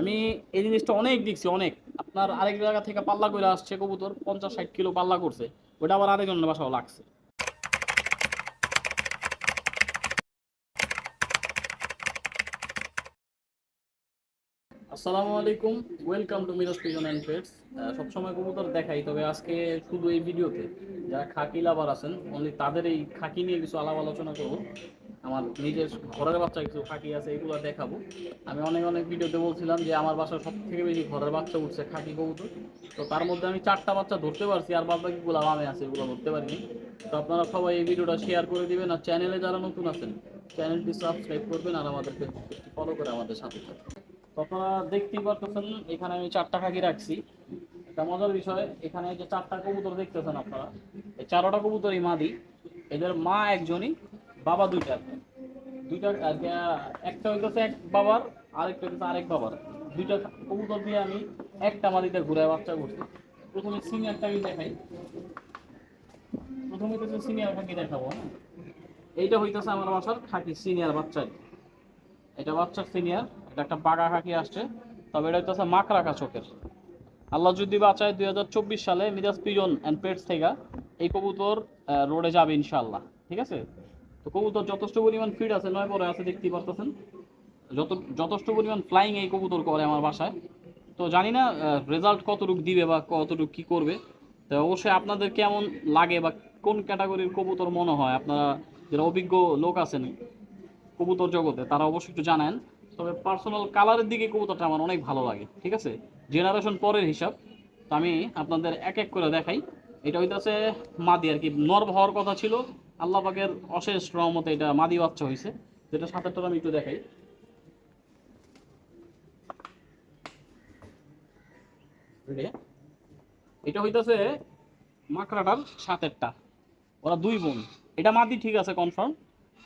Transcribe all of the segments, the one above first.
আমি এই জিনিসটা অনেক দেখছি, অনেক। আপনার আরেক জায়গা থেকে পাল্লা করে আসছে কবুতর, পঞ্চাশ ষাট কিলো পাল্লা করছে। ওটা আবার আরেকজনের বাসাও লাগছে। আসসালামু আলাইকুম welcome to Miraj pigeon and pets সবসময় কবুতর দেখাই, তবে আজকে শুধু এই ভিডিওতে। যারা খাকি লাভার আছেন অনলি তাদের এই খাকি নিয়ে কিছু আলাপ আলোচনা করব। আমার নিজের ঘরের বাচ্চা কিছু খাকি আছে, এগুলো দেখাবো। আমি অনেক অনেক ভিডিওতে বলছিলাম যে আমার বাসায় সব থেকে বেশি ঘরের বাচ্চা উঠছে খাকি কবুতর। তো তার মধ্যে আমি চারটা বাচ্চা ধরতে পারছি, আর বাদ বাকিগুলো আমি আছে, এগুলো ধরতে পারিনি। তো আপনারা সবাই এই ভিডিওটা শেয়ার করে দিবেন, আর চ্যানেলে যারা নতুন আছেন চ্যানেলটি সাবস্ক্রাইব করবেন, আর আমাদেরকে ফলো করে আমাদের সাথে থাকবেন আপনারা দেখতেই পারতেছেন, এখানে আমি চারটা খাকি রাখছি। একটা মজার বিষয়, এখানে যে চারটা কবুতর দেখতেছেন আপনারা, এই চারোটা কবুতরই মাদি। এদের মা একজনই, বাবা দুইটা। দুইটা একটা হইতেছে এক বাবার, আরেকটা হইতেছে আরেক বাবার। দুইটা কবুতর দিয়ে আমি একটা মাদিতে ঘুরে বাচ্চা করছি। প্রথমে সিনিয়রটাকে দেখাই। প্রথমে হইতেছে সিনিয়র খাকি দেখাবো হ্যাঁ? এইটা হইতেছে আমার বাসার খাকি সিনিয়র বাচ্চা এটা বাচ্চার সিনিয়র। এটা একটা বাগা খাকি আসছে, তবে এটা হইতেছে মাক রাখা চোখের। আল্লাহ যদি বাঁচায় দুই হাজার চব্বিশ সালে মিরাজ পিজন অ্যান্ড পেটস থেকে, এই কবুতর রোডে যাবে ইনশাল্লাহ ঠিক আছে? তো কবুতর যথেষ্ট পরিমাণ ফিড আছে, নয় পরে আছে, দেখতেই পারতেছেন। যত, যথেষ্ট পরিমাণ ফ্লাইং এই কবুতর করে আমার বাসায়। তো জানি না রেজাল্ট কতটুকু দিবে বা কতটুকু কি করবে। তো অবশ্যই আপনাদের কেমন লাগে বা কোন ক্যাটাগরির কবুতর মনে হয়? আপনারা যারা অভিজ্ঞ লোক আছেন কবুতর জগতে, তারা অবশ্যই একটু জানেন। তবে পার্সোনাল কালারের দিকে কবুতরটা আমার অনেক ভালো লাগে, ঠিক আছে? জেনারেশন পরের হিসাব, তো আমি আপনাদের এক এক করে দেখাই। এটা হইতাছে মাদি আর কি নর হওয়ার কথা ছিল। আল্লাহ পাকের অশেষ রহমতে এটা মাদি বাচ্চা হয়েছে যেটা সাতেরটা আমি একটু দেখাই? এটা হইতাছে মাকড়াটার সাতেরটা। ওরা দুই বোন। এটা মাদি ঠিক আছে কনফার্ম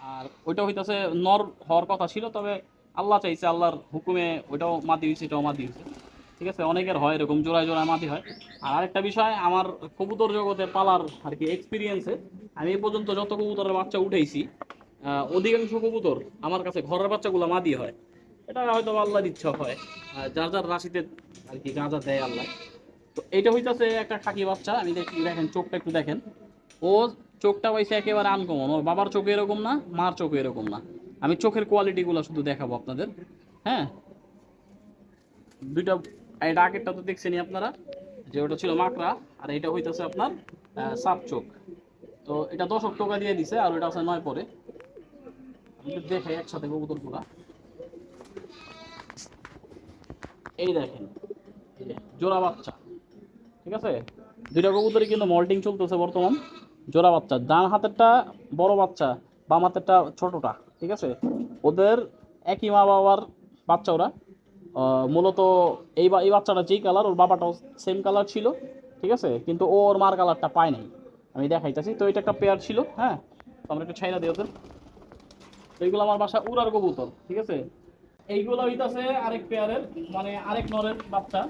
আর ওইটা হইতাছে নর হওয়ার কথা ছিল, তবে আল্লাহ চাইছে, আল্লাহর হুকুমে ওইটাও মাদি হয়েছে, এটাও মাদি হয়েছে। ঠিক আছে? অনেকের হয় এরকম, জোড়ায় জোড়ায় মাদি হয়। আর আরেকটা বিষয়, আমার কবুতর জগতে পালার আর কি এক্সপিরিয়েন্সে আমি এই পর্যন্ত যত কবুতরের বাচ্চা উঠেছি অধিকাংশ কবুতর আমার কাছে ঘরের বাচ্চাগুলো মাদি হয়। এটা হয়তো আল্লাহর ইচ্ছা হয় যার যার রাশিতে আর কি গাঁজা দেয় আল্লাহ। তো এইটা হইতাছে একটা খাকি বাচ্চা, আমি দেখি, দেখেন, চোখটা একটু দেখেন। ও চোখটা পাইছে একেবারে আনকমন ওর বাবার চোখে এরকম না, মার চোখে এরকম না। আমি চোখের কোয়ালিটিগুলো শুধু দেখাবো আপনাদের। হ্যাঁ? দুইটা, এটা আগেরটা তো দেখছেনই আপনারা, যে ওটা ছিল মাকড়া, আর এটা হইতেছে আপনার সাপ চোখ। তো এটা দশক টাকা দিয়ে দিছে, আর ওটা আছে নয় পরে। দেখে একসাথে কবুতরগুলা। এই দেখেন জোড়া বাচ্চা, ঠিক আছে? দুইটা কবুতরই কিন্তু মল্টিং চলতেছে বর্তমান, জোড়া বাচ্চা। ডান হাতেরটা বড় বাচ্চা, বাম হাতেরটা ছোটটা। ঠিক আছে? ওদের একই মা বাবার বাচ্চা ওরা। মূলত এই এই বাচ্চাটা যেই কালার ওর বাবাটাও সেম কালার ছিল, ঠিক আছে? কিন্তু ও ওর মার কালারটা পায় নাই। আমি দেখাইতেছি, তো এটা একটা পেয়ার ছিল হ্যাঁ? তো আমরা একটু ছাইরা দিই ওদের। এইগুলো আমার বাসা উড়ার কবুতর, ঠিক আছে? এইগুলো হইতাছে আরেক পেয়ারের মানে আরেক নরের বাচ্চা।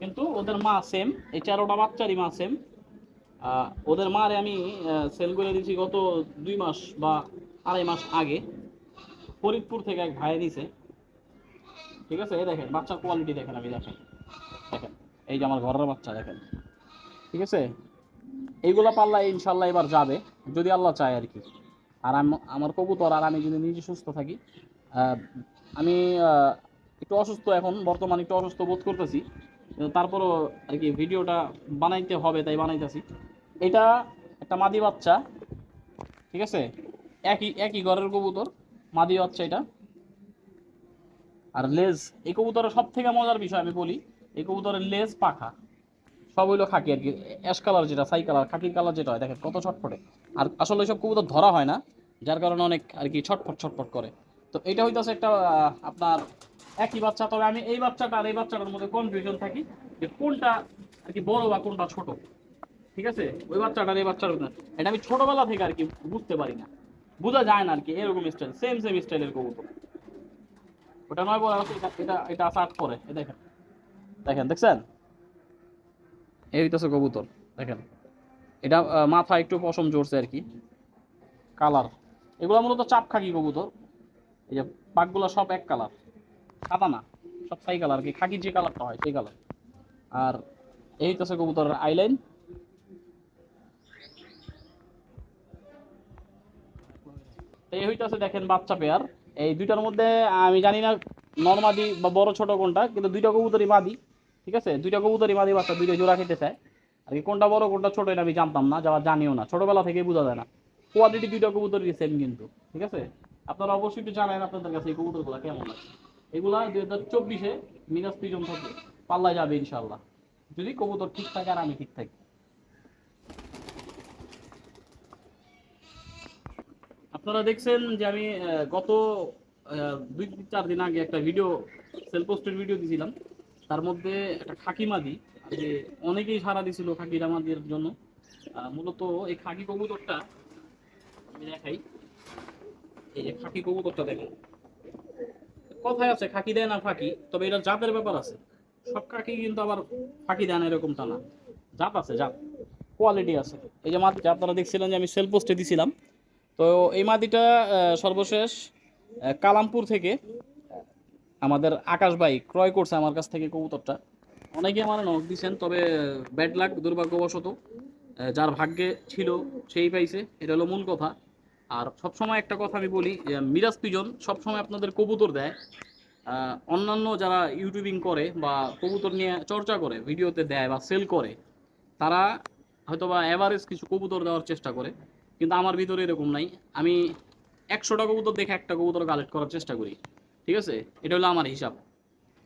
কিন্তু ওদের মা সেম এই চারোটা বাচ্চারই মা সেম ওদের মারে আমি সেল করে দিয়েছি গত দুই মাস বা আড়াই মাস আগে ফরিদপুর থেকে এক ভাই দিছে। ঠিক আছে? এই দেখেন, বাচ্চার কোয়ালিটি দেখেন আমি, দেখেন দেখেন। এই যে আমার ঘরের বাচ্চা, দেখেন। ঠিক আছে? এইগুলো পাল্লা ইনশাল্লাহ এবার যাবে, যদি আল্লাহ চায় আর কি। আর আমার কবুতর, আর আমি যদি নিজে সুস্থ থাকি আমি একটু অসুস্থ এখন, বর্তমানে একটু অসুস্থ বোধ করতেছি। তারপরও আর কি ভিডিওটা বানাইতে হবে, তাই বানাইতেছি। এটা একটা মাদি বাচ্চা, ঠিক আছে? একই একই ঘরের কবুতর। মাদি হচ্ছে এটা। আর লেজ, এই কবুতরের সব থেকে মজার বিষয় আমি বলি, এই কবুতরের লেজ পাখা। সব হইল খাকি আর কি। অ্যাশ কালার যেটা, সাই কালার খাকি কালার যেটা হয়, দেখেন কত ছটফটে। আর আসলে সব কবুতর ধরা হয় না, যার কারণে অনেক আর কি ছটফট ছটফট করে। তো এটা হইতেছে একটা আপনার একই বাচ্চা। তবে আমি এই বাচ্চাটা আর এই বাচ্চাটার মধ্যে কনফিউশন থাকি যে কোনটা আর কি বড় বা কোনটা ছোট। ঠিক আছে? ওই বাচ্চাটা আর এই বাচ্চার এটা আমি ছোটবেলা থেকে আর কি বুঝতে পারি না। বোঝা যায় না আর কি, এরকম স্টাইল সেম সেম স্টাইলের কবুতর। ওটা নয় বড় আছে এটা এটা আছে আট পরে দেখেন। দেখেন, দেখছেন? এই হইতেছে কবুতর, দেখেন। এটা মাথা একটু পশম জড়ছে আর কি। কালার। এগুলো মূলত চাপ খাকি কবুতর। এই যে পাকগুলো সব এক কালার। সাদা না, সব সাই কালার কি খাকি যে কালারটা হয়, সেই কালার। আর এই হইতেছে কবুতরের আইলাইন। এই হইতাছে দেখেন বাচ্চা পেয়ার। এই দুইটার মধ্যে, আমি জানি না নর্মাদি বা বড় ছোট কোনটা, কিন্তু দুইটা কবুতরই মাদি, ঠিক আছে? দুইটা কবুতরই মাদি বাচ্চা দুইটা জোড়া খেতে চায়। আর কি কোনটা বড়, কোনটা ছোট আমি জানতাম না যাওয়া জানিও না। ছোটবেলা থেকেই বোঝা যায় না। কোয়ালিটি দুইটা কবুতরই সেম কিন্তু, ঠিক আছে? আপনারা অবশ্যই একটু জানেন আপনাদের কাছে এই কবুতরগুলো কেমন লাগে। এগুলা দুই হাজার চব্বিশে মিনাস পিজন থাকে পাল্লায় যাবে ইনশাল্লাহ যদি কবুতর ঠিক থাকে আর আমি ঠিক থাকি। আপনারা দেখছেন যে আমি গত দুই চার দিন আগে একটা ভিডিও সেল পোস্টের ভিডিও দিয়েছিলাম তার মধ্যে একটা খাকি মাদি যে অনেকেই সারা দিছিল খাকি মাদির জন্য। মূলত এই খাকি কবুতরটা আমি দেখাই। এই যে খাকি কবুতরটা দেখেন। কথায় আছে, খাকি দেয় না ফাঁকি, তবে এটা জাতের ব্যাপার আছে। সব খাকি কিন্তু আবার ফাঁকি দেয় না এরকমটা না। জাত আছে, জাত। কোয়ালিটি আছে। এই যে মাদিটা আপনারা দেখছিলেন যে আমি সেল পোস্টে দিছিলাম। তো এই মাদিটা সর্বশেষ কালামপুর থেকে আমাদের আকাশ ভাই ক্রয় করছে আমার কাছ থেকে কবুতরটা। অনেকে আমার নখ দিচ্ছেন তবে ব্যাড লাক দুর্ভাগ্যবশত যার ভাগ্যে ছিল, সেই পাইছে। এটা হলো মূল কথা। আর সবসময় একটা কথা আমি বলি মিরাজ পিজন সবসময় আপনাদের কবুতর দেয়। অন্যান্য যারা ইউটিউবিং করে বা কবুতর নিয়ে চর্চা করে, ভিডিওতে দেয় বা সেল করে, তারা হয়তো বা অ্যাভারেজ কিছু কবুতর দেওয়ার চেষ্টা করে। কিন্তু আমার ভিতরে এরকম নাই। আমি একশোটা কবুতর দেখে একটা কবুতর কালেক্ট করার চেষ্টা করি, ঠিক আছে? এটা হলো আমার হিসাব।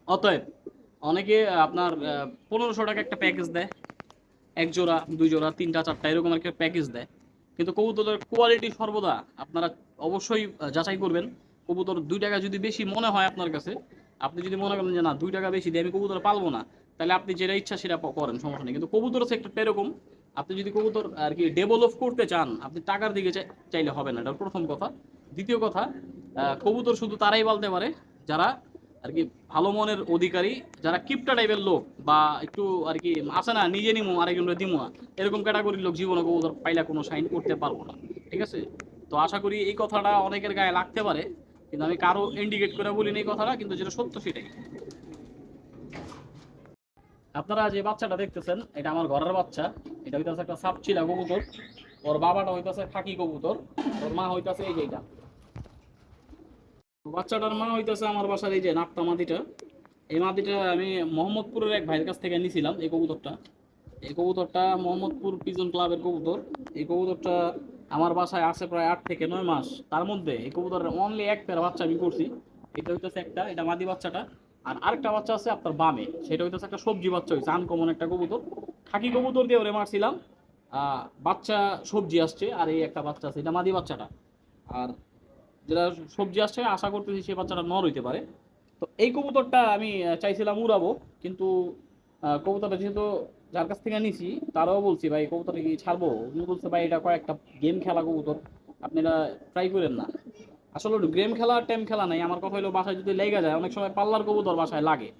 অতএব অনেকে আপনার পনেরোশো টাকা একটা প্যাকেজ দেয়, এক জোড়া, দুই জোড়া, তিনটা, চারটা, এরকম একটা প্যাকেজ দেয়। কিন্তু কবুতরের কোয়ালিটি সর্বদা আপনারা অবশ্যই যাচাই করবেন। কবুতর দুই টাকা যদি বেশি মনে হয় আপনার কাছে, আপনি যদি মনে করেন যে না, দুই টাকা বেশি দিয়ে আমি কবুতর পালবো না, তাহলে আপনি যেটা ইচ্ছা সেটা করেন, সমস্যা নেই। কিন্তু কবুতর সেক্টরটা এরকম আপনি যদি কবুতর, আর কি ডেভেলপ করতে চান, আপনি টাকার দিকে চাইলে হবে না, এটা প্রথম কথা। দ্বিতীয় কথা কবুতর শুধু তারাই পালতে পারে, যারা, আর কি, ভালো মনের অধিকারী, যারা কিপটা টাইপের লোক, বা একটু, আর কি, আছে না, নিজে নিমো আরেকজনকে দিমো না, এরকম ক্যাটাগরির লোক জীবনে কবুতর পাইলে কোনো সাইন করতে পারব না, ঠিক আছে? তো আশা করি এই কথাটা অনেকের গায়ে লাগতে পারে, কিন্তু আমি কারও ইন্ডিকেট করে বলিনি এই কথাটা, কিন্তু যেটা সত্য সেটাই। আপনারা যে বাচ্চাটা দেখতেছেন, এটা আমার ঘরের বাচ্চা। এটা হইতাছে একটা সাপচিলা কবুতর। ওর বাবাটা হইতাছে খাকি কবুতর। ওর মা হইতাছে এই যে এটা। তো বাচ্চাটার মা হইতাছে আমার বাসার এই যে নাপ্তা মাদিটা এই মাদিটা আমি মোহাম্মদপুরের এক ভাইয়ের কাছ থেকে নিয়েছিলাম এই কবুতরটা। এই কবুতরটা মোহাম্মদপুর পিজন ক্লাবের কবুতর। এই কবুতরটা আমার বাসায় আছে প্রায় আট থেকে নয় মাস। তার মধ্যে এই কবুতরের অনলি এক পেয়ার বাচ্চা আমি করছি। এটা হইতেছে একটা, এটা মাদি বাচ্চাটা। আর আরেকটা বাচ্চা আছে আপনার বামে। সেটা হইতেছে একটা সবজি বাচ্চা হয়েছে আনকমন একটা কবুতর। খাকি কবুতর দিয়ে ওরে মারছিলাম। বাচ্চা সবজি আসছে, আর এই একটা বাচ্চা আছে, এটা মাদি বাচ্চাটা। আর যেটা সবজি আসছে, আশা করতেছি সেই বাচ্চাটা নর হইতে পারে। তো এই কবুতরটা আমি চাইছিলাম উড়াবো, কিন্তু কবুতরটা যেহেতু যার কাছ থেকে নিছি, তারাও বলছি, ভাই, কবুতরটা কি ছাড়বো? উনি বলছে, ভাই, এটা কয়েকটা গেম খেলা কবুতর। আপনি এটা ট্রাই করেন না। আসলে গেম খেলা আর টেম খেলা নাই। আমার কথা হলো বাসায় যদি লেগে যায়, অনেক সময় পাল্লার কবুতর বাসায় লাগে।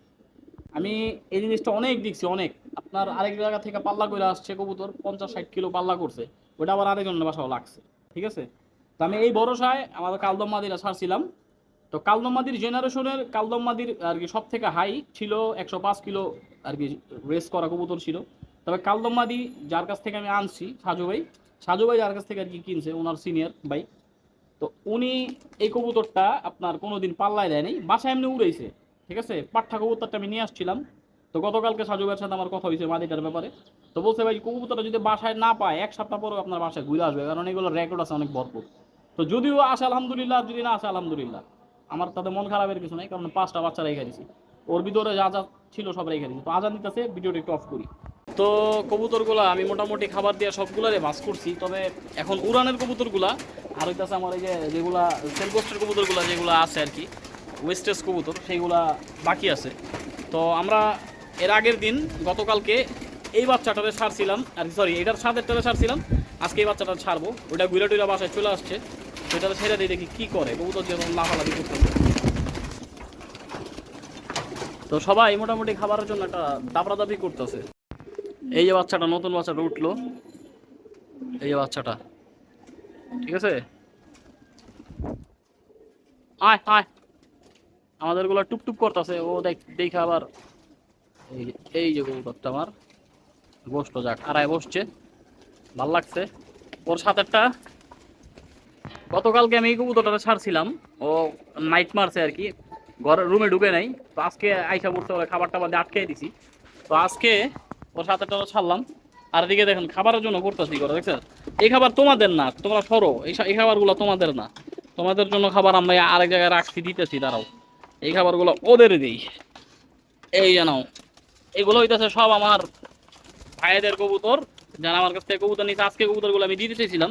আমি এই জিনিসটা অনেক দেখছি, অনেক। আপনার আরেক জায়গা থেকে পাল্লা করে আসছে কবুতর, পঞ্চাশ ষাট কিলো পাল্লা করছে। ওটা আবার আরেকজনের বাসাও লাগছে, ঠিক আছে? তো আমি এই ভরসায় আমাদের কালদম মাদিরা ছাড়ছিলাম। তো কালদম মাদির জেনারেশনের কালদম মাদির আর কি সব থেকে হাই ছিল একশো পাঁচ কিলো আর কি রেস করা কবুতর ছিল। তবে কালদম্মাদি যার কাছ থেকে আমি আনছি, সাজু ভাই সাজু ভাই যার কাছ থেকে আর কি কিনছে, ওনার সিনিয়র ভাই। তো উনি এই কবুতরটা আপনার কোনোদিন পাল্লায় দেয়নি, বাসায় এমনি উড়েছে ঠিক আছে? পাঠা কবুতরটা আমি নিয়ে আসছিলাম। তো গতকালকে সাজু ভাইয়ের সাথে আমার কথা হয়েছে মাদিটার ব্যাপারে। তো বলছে ভাই, কবুতরটা যদি বাসায় না পায়, এক সপ্তাহ পরেও আপনার বাসায় ঘুরে আসবে, কারণ এগুলো রেকর্ড আছে অনেক ভরপুর। তো যদিও আসে আলহামদুলিল্লাহ যদি না আসে, আলহামদুলিল্লাহ। আমার তাতে মন খারাপের কিছু নাই, কারণ পাঁচটা বাচ্চা রেখে দিছি। ওর ভিতরে যা যা ছিল সব রেখে দিছি। তো আজান দিতেছে, ভিডিওটা একটু অফ করি। তো কবুতরগুলা আমি মোটামুটি খাবার দিয়ে সবগুলারে বাস করছি, তবে এখন উড়ানের কবুতরগুলা, আর হইতাছে আমার এই যে যেগুলা সেলকোস্টের কবুতরগুলা যেগুলো আছে আর কি, ওয়েস্টেজ কবুতর, সেইগুলা বাকি আছে। তো আমরা এর আগের দিন গতকালকে এই বাচ্চাটারে ছাড়ছিলাম, আর সরি এটার সাথেরটারে ছাড়ছিলাম, আজকে এই বাচ্চাটা ছাড়বো, ওইটা ঘুরে টুইরা বাসায় চলে আসছে সেটাতে ছেড়ে দিয়ে দেখি কী করে, কবুতর যেমন লাফালাফি করতেছে। তো সবাই মোটামুটি খাবারের জন্য একটা দাবরাদাবি করতেছে। এই যে বাচ্চাটা, নতুন বাচ্চাটা উঠল। এই যে বাচ্চাটা। ঠিক আছে? আয় আয়। আমাদেরগুলো টুকটুক করতেছে। ও দেখ, দেখে আবার এই যে- কবুতরটা আমার। বসল, যাক, আড়াই বসছে। ভালো লাগছে। ওর সাথেরটা গতকালকে আমি এই কবুতরটা ছাড়ছিলাম। ও নাইট মারছে আর কি। ঘরের রুমে ঢুকে নাই। তো আজকে আইসা পড়তে খাবার টাবার দিয়ে আটকে দিছি। তো আজকে ওর সাথেরটা ছাড়লাম। আর এদিকে দেখেন, খাবারের জন্য করতেছি করে দেখছেন? এই খাবার তোমাদের না, তোমরা সরো। এই খাবারগুলো তোমাদের না। তোমাদের জন্য খাবার আমরা আরেক জায়গায় রাখছি, দিতেছি, দাঁড়াও। এই খাবারগুলো ওদের দিই। এই জানাও এগুলো হইতেছে সব আমার ভাইদের কবুতর। যারা আমার কাছ থেকে কবুতর নিয়েছে আজকে কবুতরগুলো আমি দিতে চেয়েছিলাম।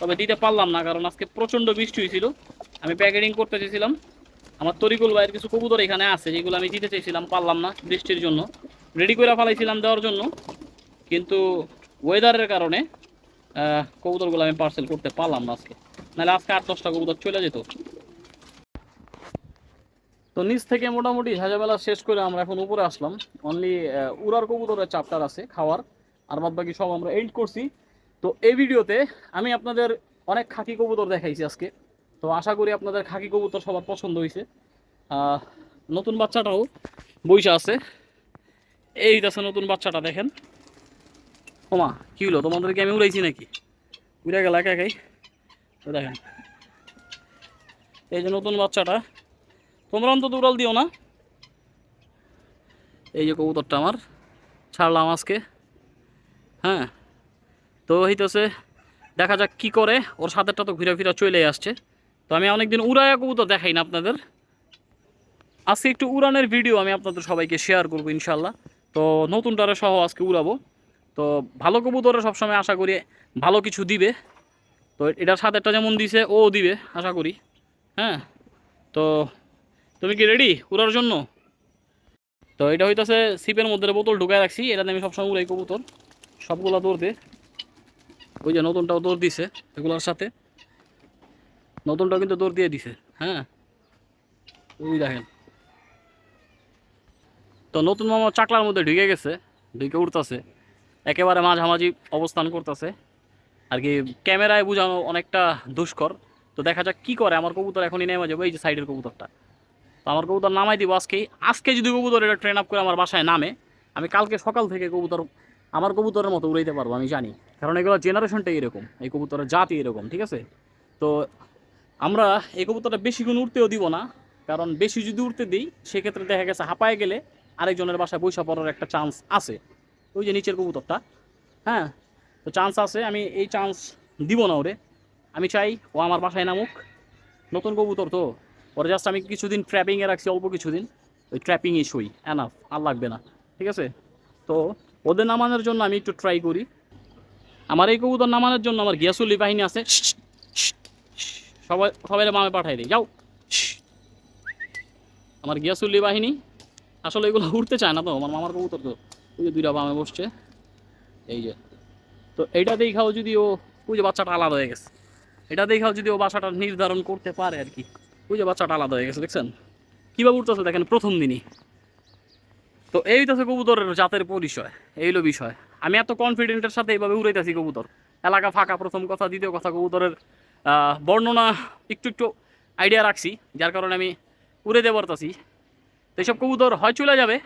তবে দিতে পারলাম না, কারণ আজকে প্রচণ্ড বৃষ্টি হয়েছিল আমি প্যাকেটিং করতে চেয়েছিলাম। আমার তরিকুল ভাইয়ের কিছু কবুতর এখানে আছে, যেগুলো আমি দিতে চেয়েছিলাম, পারলাম না বৃষ্টির জন্য। রেডি করে ফেলাইছিলাম দেওয়ার জন্য। কিন্তু ওয়েদারের কারণে কবুতরগুলো আমি পার্সেল করতে পারলাম না আজকে। নাহলে আজকে আট, দশটা কবুতর চলে যেত। তো নিচ থেকে মোটামুটি ঝাঁঝামেলা শেষ করে আমরা এখন উপরে আসলাম। অনলি উড়ার কবুতরের চাপটার আছে খাওয়ার। আর বাদ বাকি সব আমরা এন্ড করছি। তো এই ভিডিওতে আমি আপনাদের অনেক খাকি কবুতর দেখাইছি আজকে। তো আশা করি আপনাদের খাকি কবুতর সবার পছন্দ হয়েছে নতুন বাচ্চাটাও বইসা আছে। এই আছে নতুন বাচ্চাটা, দেখেন। ওমা, কি হলো? তোমাদেরকে আমি উড়াইছি নাকি? উড়ে গেল একা একাই। দেখেন। এই যে নতুন বাচ্চাটা, তোমরা অন্তত উড়াল দিও না। এই যে কবুতরটা আমার, ছাড়লাম আজকে। হ্যাঁ তো হইতেছে, দেখা যাক কি করে। ওর সাথেরটা তো ঘুরে ফিরে চলে আসছে। তো আমি অনেকদিন উড়ায়া কবুতর দেখাই না আপনাদের। আজকে একটু উড়ানের ভিডিও আমি আপনাদের সবাইকে শেয়ার করব ইনশাল্লাহ তো নতুনটারে সহ আজকে উড়াবো। তো ভালো কবুতরে সবসময় আশা করি ভালো কিছু দিবে। তো এটার সাথেরটা যেমন দিছে, ও দিবে, আশা করি। হ্যাঁ? তো তুমি কি রেডি উড়ার জন্য? তো এটা হইতাছে সিপের মধ্যে বোতল ঢুকায় রাখছি, এটাতে আমি সবসময় উড়াই কবুতর। সবগুলো দৌড় দে। ওই যে নতুনটাও দৌড় দিছে এগুলোর সাথে। নতুনটাও কিন্তু দৌড় দিয়ে দিছে হ্যাঁ? ওই দেখেন। তো নতুন মামা চাকলার মধ্যে ঢুকে গেছে, ঢুকে উঠতেছে। একেবারে মাঝামাঝি অবস্থান করতেছে। আর কি ক্যামেরায় বোঝানো অনেকটা দুষ্কর। তো দেখা যাক কি করে, আমার কবুতর এখনই নেমে যাবে এই যে সাইডের কবুতরটা। তো আমার কবুতর নামাই দিব আজকেই। আজকে যদি কবুতর এটা ট্রেন আপ করে আমার বাসায় নামে, আমি কালকে সকাল থেকে কবুতর, আমার কবুতরের মতো উড়াইতে পারব, আমি জানি। কারণ এগুলো জেনারেশনটাই এরকম, এই কবুতরের জাতি এরকম, ঠিক আছে? তো আমরা এই কবুতরটা বেশিক্ষণ উঠতেও দিব না। কারণ বেশি যদি উঠতে দিই, সেক্ষেত্রে দেখা গেছে হাঁপায় গেলে আরেকজনের বাসায় বৈশা পড়ার একটা চান্স আছে। ওই যে নিচের কবুতরটা। হ্যাঁ তো চান্স আছে, আমি এই চান্স দিব না ওরে। আমি চাই ও আমার বাসায় নামুক। নতুন কবুতর তো। ওর জাস্ট আমি কিছুদিন ট্র্যাপিংয়ে রাখছি, অল্প কিছুদিন। ওই ট্র্যাপিংয়ে শুই এনাফ আর লাগবে না। ঠিক আছে? তো ওদের নামানোর জন্য আমি একটু ট্রাই করি। আমার এই কবুতর নামানোর জন্য আমার গিয়াসুল্লি বাহিনী আছে। সবাই সবাই মামে পাঠাই দিই। যাও। আমার গিয়াসুল্লি বাহিনী আসলে এগুলো উঠতে চায় না তো, আমার মামার কবুতর তো। ওই যে দুইটা বামে বসছে। এই যে। তো এইটা দেখাও যদি ও ওই যে বাচ্চাটা আলাদা হয়ে গেছে। এটা দেখাও যদি ও বাসাটা নির্ধারণ করতে পারে আর কি। ওই যে বাচ্চাটা আলাদা হয়ে গেছে, দেখছেন? কীভাবে উঠতেছে দেখেন প্রথম দিনই। তো এই তো কবুতরের জাতের পরিচয়। এই হলো বিষয়। আমি এত কনফিডেন্টের সাথে এইভাবে উড়াইতেছি কবুতর। এলাকা ফাঁকা প্রথম কথা, দ্বিতীয় কথা কবুতরের বর্ণনা একটু একটু আইডিয়া রাখছি, যার কারণে আমি উড়াইতে পারতাছি। তো এইসব কবুতর হয় চলে যাবে,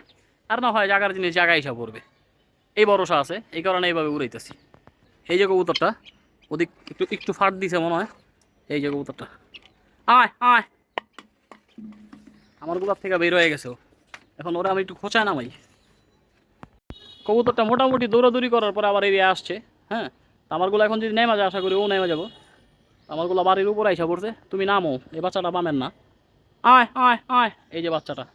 আর না হয় জায়গার জিনিস জায়গায় এসে পড়বে। এই ভরসা আছে, এই কারণে এইভাবে উড়াইতেছি। এই যে কবুতরটা, ওদিক একটু একটু ফাট দিছে মনে হয়। এই যে কবুতরটা। আয় আয়। আমারগুলার থেকে বের হয়ে গেছে এখন ওরা আমি একটু খোঁচায় নামাই। কবুতরটা মোটামুটি দৌড়াদৌড়ি করার পরে আবার এরিয়া আসছে হ্যাঁ? আমারগুলো এখন যদি নেমা যায়, আশা করি ও নেমে যাব। আমারগুলো বাড়ির উপর আইসা পড়ছে, তুমি নামো, এই বাচ্চাটা পাবেন না। আয় আয় আয়। এই যে বাচ্চাটা।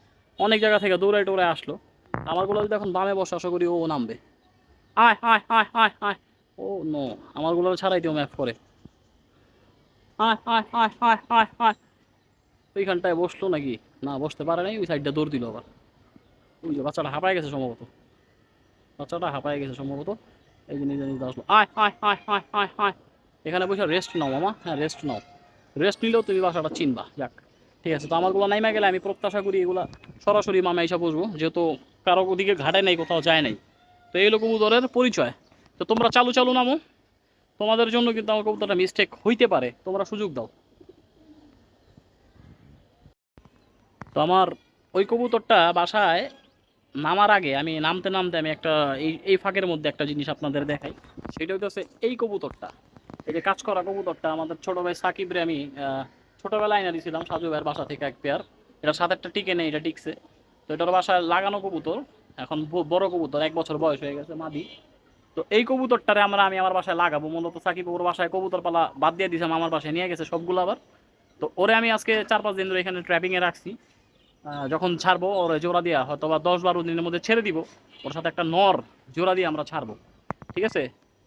অনেক জায়গা থেকে দৌড়াই টোড়াই আসলো আমারগুলো যদি এখন বামে বসে আশা করি ও নামবে আয় আয় আয় আয় আয় ও নো আমারগুলো ছাড়াই দিও ম্যাপ করে আয় আয় আয় ওইখানটায় বসল নাকি না বসতে পারে নাই ওই সাইডটা দৌড় দিল আবার ওই যে বাচ্চাটা হাঁপায় গেছে সম্ভবত বাচ্চাটা হাঁপায় গেছে সম্ভবত এই যে নিজে নিজে আসলো আয় আয় আয় আয় আয় আয় এখানে বসে রেস্ট নাও মামা হ্যাঁ রেস্ট নাও রেস্ট নিলেও তুমি বাসাটা চিনবা যাক ঠিক আছে, তো আমারগুলো নাইমা গেলে আমি প্রত্যাশা করি এগুলা সরাসরি মামা এসে বসবো, যেহেতু কারও ওদিকে ঘাটে নাই, কোথাও যায় নাই। তো এই হলো কবুতরের পরিচয়। তো তোমরা চালু চালু নামো। তোমাদের জন্য কিন্তু আমার কবুতরটা মিস্টেক হইতে পারে। তোমরা সুযোগ দাও। তো আমার ওই কবুতরটা বাসায় নামার আগে আমি নামতে নামতে আমি একটা এই এই ফাঁকের মধ্যে একটা জিনিস আপনাদের দেখাই। সেটা হচ্ছে এই কবুতরটা। এই যে কাজ করা কবুতরটা আমাদের ছোট ভাই সাকিবরে আমি ছোটবেলায় এনে দিয়েছিলাম সাজু ভাইয়ের বাসা থেকে এক পেয়ার। এটা সাত একটা টিকে নেই, এটা টিকছে। তো এটার বাসায় লাগানো কবুতর, এখন বড় কবুতর, এক বছর বয়স হয়ে গেছে মাদি। তো এই কবুতরটারে আমরা, আমি আমার বাসায় লাগাবো। মূলত সাকিব ওর বাসায় কবুতর পালা বাদ দিয়ে দিয়েছিলাম আমার বাসায় নিয়ে গেছে সবগুলো আবার। তো ওরে আমি আজকে চার পাঁচ দিন ধরে এখানে ট্র্যাপিংয়ে রাখছি। যখন ছাড়বো, ওর জোড়া দিয়া হয়তো বা দশ বারো দিনের মধ্যে ছেড়ে দিব। ওর সাথে একটা নর জোড়া দিয়ে আমরা ছাড়বো। ঠিক আছে?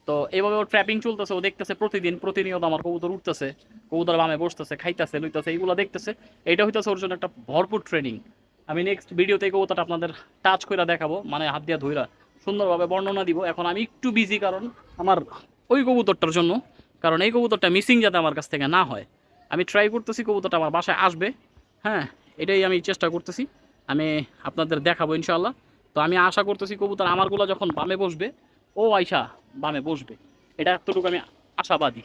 তো এইভাবে ওর ট্র্যাপিং চলতেছে, ও দেখতেছে প্রতিদিন, প্রতিনিয়ত আমার কবুতর উঠতেছে, কবুতর বামে বসতেছে, খাইতেছে, লইতেছে, এইগুলো দেখতেছে। এইটা হইতেছে ওর জন্য একটা ভরপুর ট্রেনিং আমি নেক্সট ভিডিওতে কবুতরটা আপনাদের টাচ করে দেখাবো মানে হাত দিয়ে ধইরা সুন্দরভাবে বর্ণনা দিব। এখন আমি একটু বিজি কারণ আমার ওই কবুতরটার জন্য, কারণ এই কবুতরটা মিসিং যাতে আমার কাছ থেকে না হয়। আমি ট্রাই করতেছি কবুতরটা আমার বাসায় আসবে হ্যাঁ এটাই আমি চেষ্টা করতেছি। আমি আপনাদের দেখাবো ইনশাল্লাহ তো আমি আশা করতেছি কবুতর আমারগুলো যখন বামে বসবে ও আইসা বামে বসবে। এটা এতটুকু আমি আশাবাদী।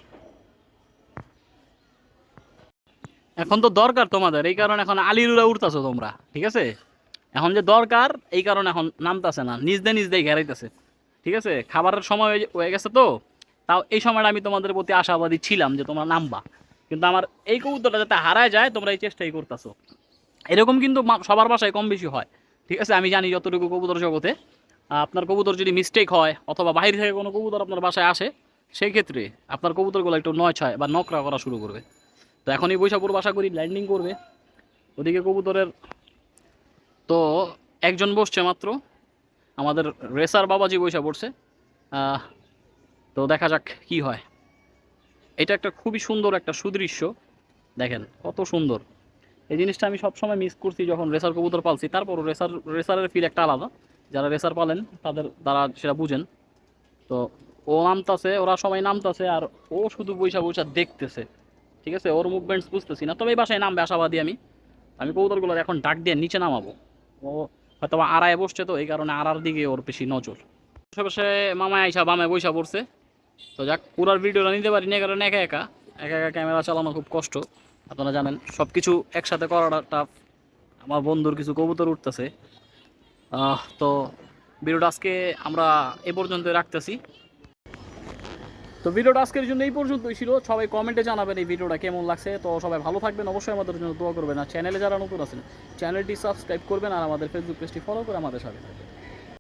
এখন তো দরকার তোমাদের, এই কারণে এখন আলিরুরা উঠতেছো তোমরা, ঠিক আছে? এখন যে দরকার, এই কারণে এখন নামতাছে না নিজ দে নিজ দিয়ে ঘেরাইতেছে, ঠিক আছে? খাবারের সময় হয়ে- গেছে তো, তাও এই সময়টা আমি তোমাদের প্রতি আশাবাদী ছিলাম যে তোমরা নামবা। কিন্তু আমার এই কবুতরটা যাতে হারায় যায়, তোমরা এই চেষ্টাই করতেছো। এরকম কিন্তু সবার বাসায় কম বেশি হয়, ঠিক আছে? আমি জানি যতটুকু কবুতর জগতে। আপনার কবুতর যদি মিস্টেক হয় অথবা বাইরে থেকে কোনো কবুতর আপনার বাসায় আসে, সেই ক্ষেত্রে আপনার কবুতরগুলো একটু নয় ছয় বা নকরা করা শুরু করবে। তো এখনই বৈশাখপুর বাসা করি ল্যান্ডিং করবে। ওদিকে কবুতরের তো একজন বসছে মাত্র। আমাদের রেসার বাবাজি বৈশা পড়ছে। তো দেখা যাক কি হয়। এটা একটা খুবই সুন্দর একটা সুদৃশ্য। দেখেন কত সুন্দর। এই জিনিসটা আমি সবসময় মিস করছি যখন রেসার কবুতর পালছি, তারপরও রেসার, রেসারের ফিল একটা আলাদা। যারা রেসার পালেন, তাদের দ্বারা সেটা বুঝেন। তো ও নামতাছে, ওরা সবাই নামতাছে, আর ও শুধু বৈশা বৈশা দেখতেছে। ঠিক আছে? ওর মুভমেন্টস বুঝতেছি না। তবে এই বাসায় নামবে, আশাবাদী আমি। আমি কবুতরগুলোর এখন ডাক দিয়ে নিচে নামাবো। ও হয়তো আড়ায় বসছে তো, এই কারণে আড়ার দিকে ওর বেশি নজর। বসে বসে মামা আইসা বামে বৈশা পড়ছে। তো যাক, পুরার ভিডিওটা নিতে পারি না কারণে একা একা। একা একা ক্যামেরা চালানো খুব কষ্ট। আপনারা জানেন সব কিছু একসাথে করাটা টাফ আমার বন্ধুর কিছু কবুতর উঠতেছে। তো ভিডিওটা আজকে আমরা এ পর্যন্ত রাখতেছি। তো ভিডিওটা আজকের জন্য এই পর্যন্তই ছিল। সবাই কমেন্টে জানাবেন এই ভিডিওটা কেমন লাগছে। তো সবাই ভালো থাকবেন, অবশ্যই আমাদের জন্য দোয়া করবেন। আর চ্যানেলে যারা নতুন আছেন, চ্যানেলটি সাবস্ক্রাইব করবেন আর আমাদের ফেসবুক পেজটি ফলো করে আমাদের সাথে থাকবেন।